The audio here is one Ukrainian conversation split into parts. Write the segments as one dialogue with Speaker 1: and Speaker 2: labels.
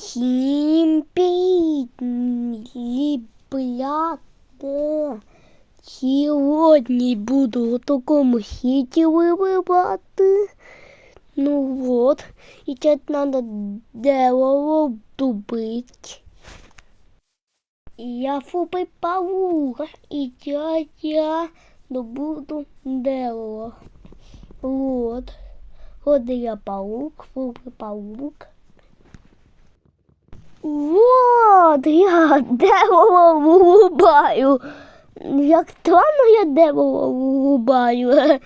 Speaker 1: Всім привіт, ребята. Сьогодні буду у такому світі вибивати. Ну от, і це треба дерево добити. Я фупи паук, і я, я добуду дерево. Вот. От я паук, фупи паук. Вот, я дерево вирубаю. Як странно я дерево вирубаю.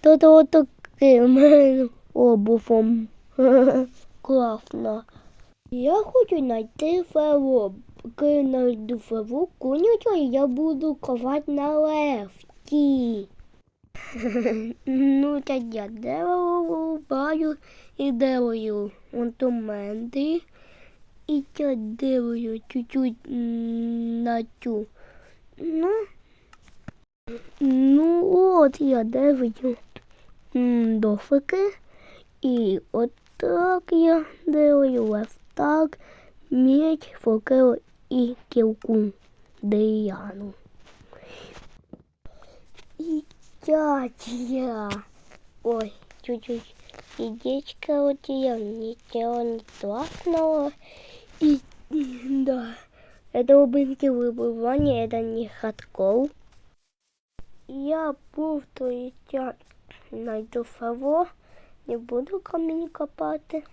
Speaker 1: То то таким обуфом. Класно. Я хочу знайти феру. Коли знайду феру, конюча, я буду ковати на лефті. Ну, та я дерево вирубаю і делаю інструменти. І це делаю чуть-чуть на цю. Ну, ну от я м, дофики. І от так я делаю ось так меч, факел і кілку дерев'яну. І тятя. Ой, чуть-чуть. Идечка у тебя ничего не классного. И да, это убынки выбывания, это не хатков. Я буду я найду фаво, не буду камінь копати.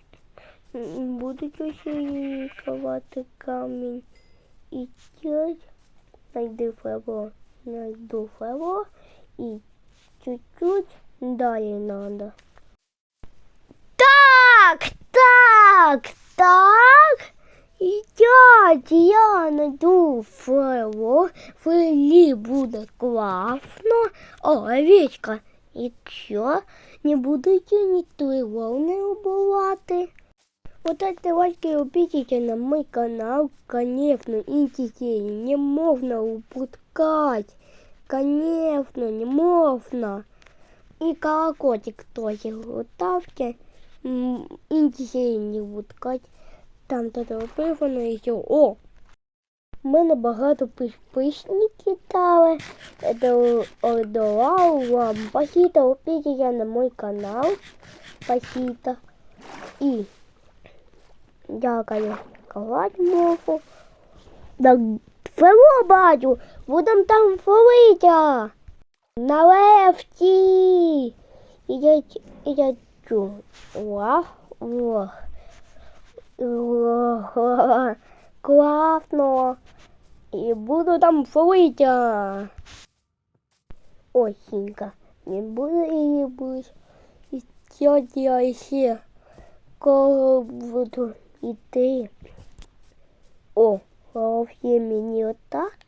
Speaker 1: М, Буду ще ковати камінь. І тять найду фаво, найду фаво і чуть-чуть далі надо. Так, так, так. І дядь, я найду феро, фелі буде класно. О, овечка, якщо не будете ніхто волни убивати. Вот это лайки убедите на мой канал, конечно, интереснее, не можно упускать, конечно, не можно. И колокольчик тоже ставьте. М, Індії не вудкать. Там то написано і. О! У мене багато підписників дали. Это отдавав вам. Спасибо, підійдіть на мой канал. Спасибо. І дякую. Ковать можу. Да, фело бачу. Будем там фолитя. На лефті. Ідять, ідять. Чу. Вах, вах. Вах. Класно. І буду там фолитя. Осінька. Не буду її бути. І я ще коли буду йти. О, головне мені отак.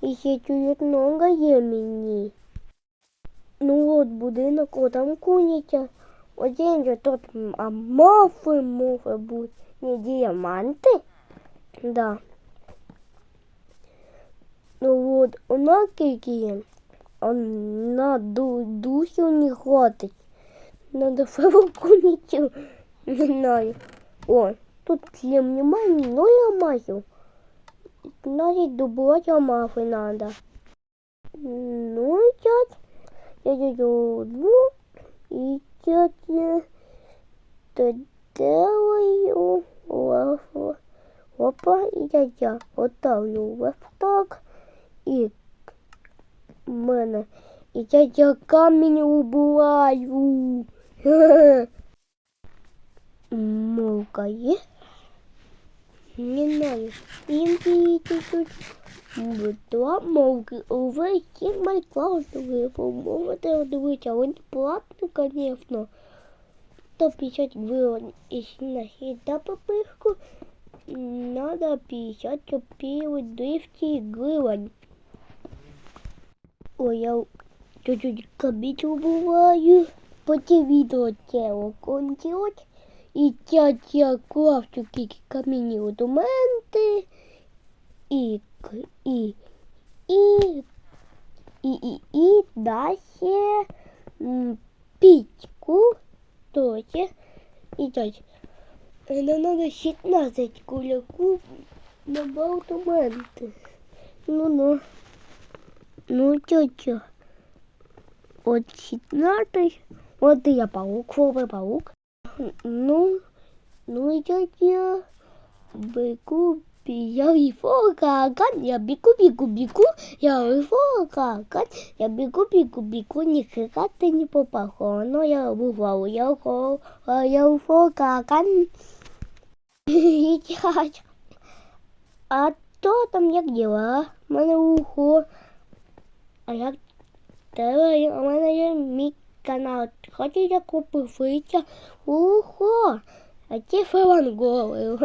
Speaker 1: І ще чуть много є мені. Ну от будинок, о там. Один же тут а мофи, мофи будуть. Не діаманти? Да. Ну от, у нас скільки на ду, дусю не хватить. Надо феру куницю. Не знаю. О, тут клем немає, ну ламаю. Навіть добувати мафи надо. Ну, сейчас я делаю одну и я доделаю лафу. Опа, и я, я оставлю вот І в мене. І я, камінь убиваю. Мовка є? Не знаю. Інки чуть-чуть. Два мовки. Увесь Майнкрафт випомовити дивитися. А він платний, звісно. 150 гривен. Если на хита попытку, надо 50 копеек 200 гривен. Ой, я чуть-чуть кабить убываю. По видео тело кончилось. І тятя крафчу кілька камінні документи. І, і, і, і, і, і м, пічку, тоді, і далі Нам надо 16 куляків на балтументи. Ну ну. Тетя. От 16. От я паук, фобе паук. Ну, ну и тетя. Бегу, я и фокаган, я бегу, бегу, бегу, я и фокаган, я бегу, бегу, бегу, нифига ты не попал, но я бывал, я хо, а я у фокаган. Дядь, а то там як діла? Мене ухо. А як тебе? У мене є мій канал. Хочете купити ухо? А ті фаланговий.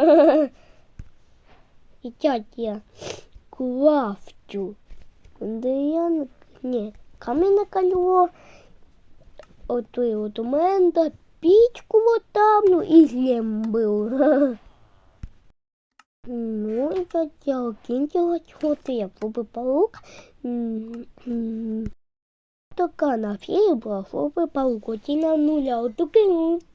Speaker 1: І тятя крафтю. Де я на- ні, камінне кольо. От от у мене та пічку вот ставлю і злем був. Ну, і тетя окінчила чого я фоби паук. Така на феї була фоби паук. Оті на нуля, отуки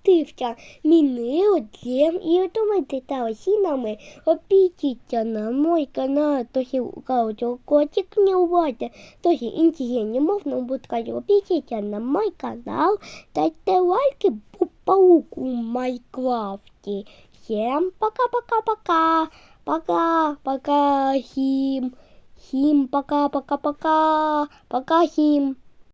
Speaker 1: тився. Міни отлем і отоми та сінами опітіться на мой канал. Тохи кажуть, котик не увайте. Тохи інтелігентні мовно будуть кажуть, опітіться на мой канал. Дайте лайки по пауку в. Всем пока-пока-пока. Пока-пока, Хим. Хим, пока-пока-пока. Пока, Хим.